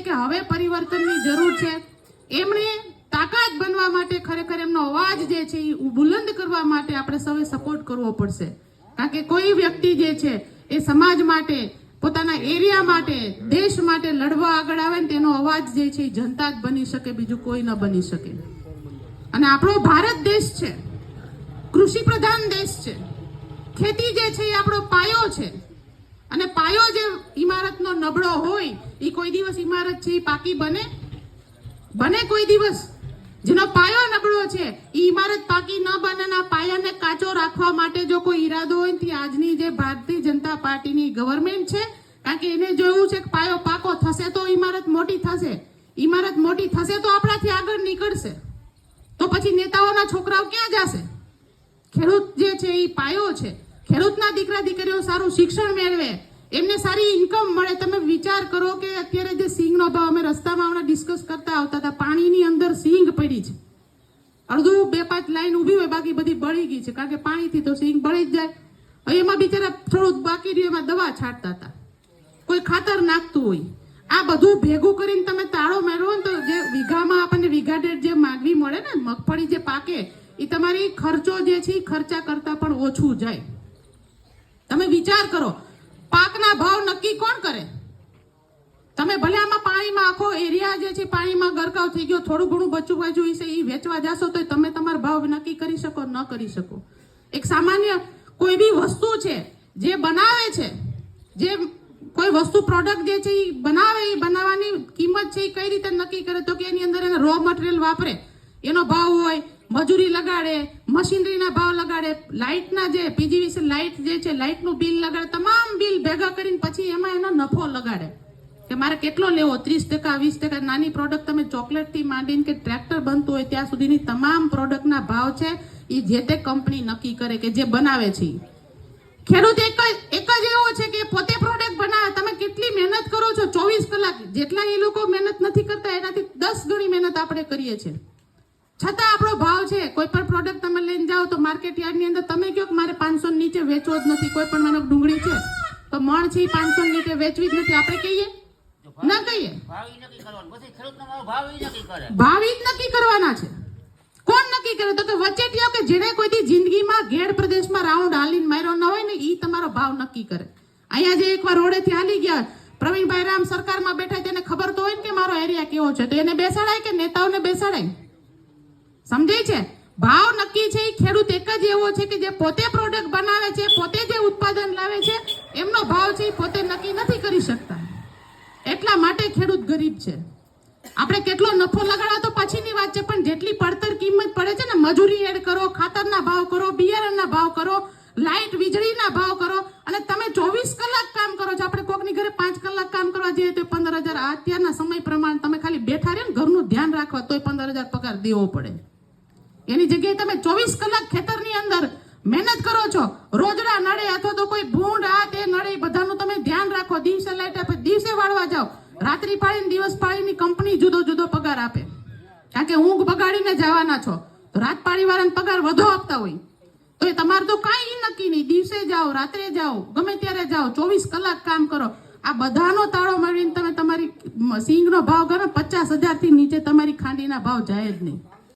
કે હવે પરિવર્તનની જરૂર છે. એમણે તાકાત બનવા માટે ખરેખર એમનો અવાજ જે છે એ બુલંદ કરવા માટે આપણે સૌએ સપોર્ટ કરવો પડશે. કારણ કે કોઈ વ્યક્તિ જે છે એ સમાજ માટે, પોતાના એરિયા માટે, દેશ માટે લડવા આગળ આવે ને તેનો અવાજ જે છે એ જનતા જ બની શકે, બીજું કોઈ ન બની શકે. અને આપણો ભારત દેશ છે. કૃષિ પ્રધાન દેશ છે. ખેતી જે છે એ આપણો પાયો છે. અને પાયો જે ઇમારતનો નબળો હોય એ કોઈ દિવસ ઇમારત છે એ પાકી બને? બને કોઈ દિવસ? જેનો પાયો નબળો છે એ ઇમારત પાકી ન બને ના પાયાને કાચો રાખવા માટે જો કોઈ ઈરાદો હોય તે આજની જે ભારતીય જનતા પાર્ટીની ગવર્મેન્ટ છે, કારણ કે એને જોયું છે કે પાયો પાકો થશે તો ઇમારત મોટી થશે. ઇમારત મોટી થશે તો આપણાથી આગળ નીકળશે. તો પછી નેતાઓના છોકરાઓ ક્યાં જશે? ખેડૂત જે છે એ પાયો છે. ખેડૂતના દીકરા દીકરીઓ સારું શિક્ષણ મેળવે. એમને સારી ઇન્કમ મળે. તમે વિચાર કરો કે અત્યારે જે સિંગનો ભાવ અમે રસ્તામાં હમણાં ડિસ્કસ કરતા આવતા હતા, પાણીની અંદર સિંગ પડી છે. અડધું બે પાંચ લાઈન ઊભી હોય, બાકી બધી બળી ગઈ છે. કારણ કે પાણીથી તો સિંગ બળી જ જાય. હવે એમાં બિચારા થોડુંક બાકી રહ્યું, એમાં દવા છાંટતા હતા. કોઈ ખાતર નાખતું હોય. આ બધું ભેગું કરીને તમે તાળો મેળવો ને તો જે વીઘામાં આપણને વીઘા દીઠ જે માગવી મળે ને, મગફળી જે પાકે, એ તમારી ખર્ચો જે છે એ ખર્ચા કરતાં પણ ઓછું જાય. તમે વિચાર કરો. પાકના ભાવ નક્કી કોણ કરે? તમે ભલે આમાં પાણીમાં આખો એરિયા જે છે, પાણીમાં ગરકાવ થઈ ગયો, થોડું ઘણું બચવું બાજુ છે એ વેચવા જાશો તો તમે તમારા ભાવ નક્કી કરી શકો, ન કરી શકો. એક સામાન્ય કોઈ બી વસ્તુ છે, જે બનાવે છે, જે કોઈ વસ્તુ પ્રોડક્ટ જે છે એ બનાવે એ બનાવવાની કિંમત છે એ કઈ રીતે નક્કી કરે? તો કે એની અંદર એને રો મટીરિયલ વાપરે. એનો ભાવ હોય મજૂરી લગાડે, મશીનરીના ભાવ લગાડે, લાઇટના જે પીજીવીસી લાઇટ જે છે, લાઇટનું બિલ લગાડે, તમામ બિલ ભેગા કરીને પછી એમાં એનો નફો લગાડે. કે મારે કેટલો લેવો? ત્રીસ ટકા, વીસ ટકા, નાની પ્રોડક્ટ તમે ચોકલેટથી માંડીને કે ટ્રેક્ટર બનતું હોય ત્યાં સુધીની તમામ પ્રોડક્ટના ભાવ છે એ જે તે કંપની નક્કી કરે કે જે બનાવે છે. ખેડૂત એક જ એક જ એવો છે કે પોતે પ્રોડક્ટ બનાવે. તમે કેટલી મહેનત કરો છો? ચોવીસ કલાક. જેટલા એ લોકો મહેનત નથી કરતા, એનાથી દસ ગણી મહેનત આપણે કરીએ છીએ. છતાં આપણો ભાવ છે કોઈ પણ પ્રોડક્ટ તમે લઈને જાઓ તો માર્કેટ યાર્ડની અંદર તમે કહો કે મારે પાંચસો નીચે વેચવો જ નથી કોઈ પણ મને ડુંગળી છે તો મણ છે પાંચસો નીચે વેચવી જ નથી આપણે કહીએ? ના કહીએ? ભાવ જ નક્કી કરવાના છે. કોણ નક્કી કરે? તો કે વચેટિયો કે જેને કોઈથી જિંદગીમાં ઘેડ પ્રદેશમાં રાઉન્ડ હાલીને માર્યો ન હોય ને એ તમારો ભાવ નક્કી કરે. અહીંયા જે એકવાર રોડેથી હાલી ગયા પ્રવીણભાઈ રામ સરકારમાં બેઠા તેને ખબર તો હોય ને કે મારો એરિયા કેવો છે તો એને બેસાડાય કે નેતાઓને બેસાડાય? સમજાય છે? ભાવ નક્કી છે એ ખેડૂત એક જ એવો છે કે જે પોતે પ્રોડક્ટ બનાવે છે, પોતે જે ઉત્પાદન લાવે છે, એમનો ભાવ છે એ પોતે નક્કી નથી કરી શકતા. એટલા માટે ખેડૂત ગરીબ છે. આપણે કેટલો નફો લગાડવા તો પછીની વાત છે, પણ જેટલી પડતર કિંમત પડે છે ને, મજૂરી એડ કરો, ખાતરના ભાવ કરો, બિયારણના ભાવ કરો લાઇટ વીજળીના ભાવ કરો, અને તમે ચોવીસ કલાક કામ કરો છો, આપણે કોકની ઘરે પાંચ કલાક કામ કરવા જઈએ તો પંદર હજાર અત્યારના સમય પ્રમાણે તમે ખાલી બેઠા રહ્યો ને, ઘરનું ધ્યાન રાખવા તોય પંદર હજાર પગાર દેવો પડે. એની જગ્યાએ તમે ચોવીસ કલાક ખેતરની અંદર મહેનત કરો છો. રોજડા નડે અથવા તો કોઈ ભૂંડ આ તે નડે બધાનું તમે ધ્યાન રાખો. દિવસે લાઈટ આપે, દિવસે વાળવા જાઓ. રાત્રિ પાળીને દિવસ પાળીની કંપની જુદો જુદો પગાર આપે. કારણ કે ઊંઘ બગાડીને જવાના છો. તો રાત પાળી વાળાને પગાર વધુ આપતા હોય. તો એ તમારે તો કાંઈ નક્કી નહીં. દિવસે જાઓ, રાત્રે જાઓ, ગમે ત્યારે જાઓ, ચોવીસ કલાક કામ કરો. આ બધાનો તાળો મળીને તમે તમારી સિંગનો ભાવ કરો પચાસ હજારથી નીચે તમારી ખાંડીના ભાવ જાય જ નહીં.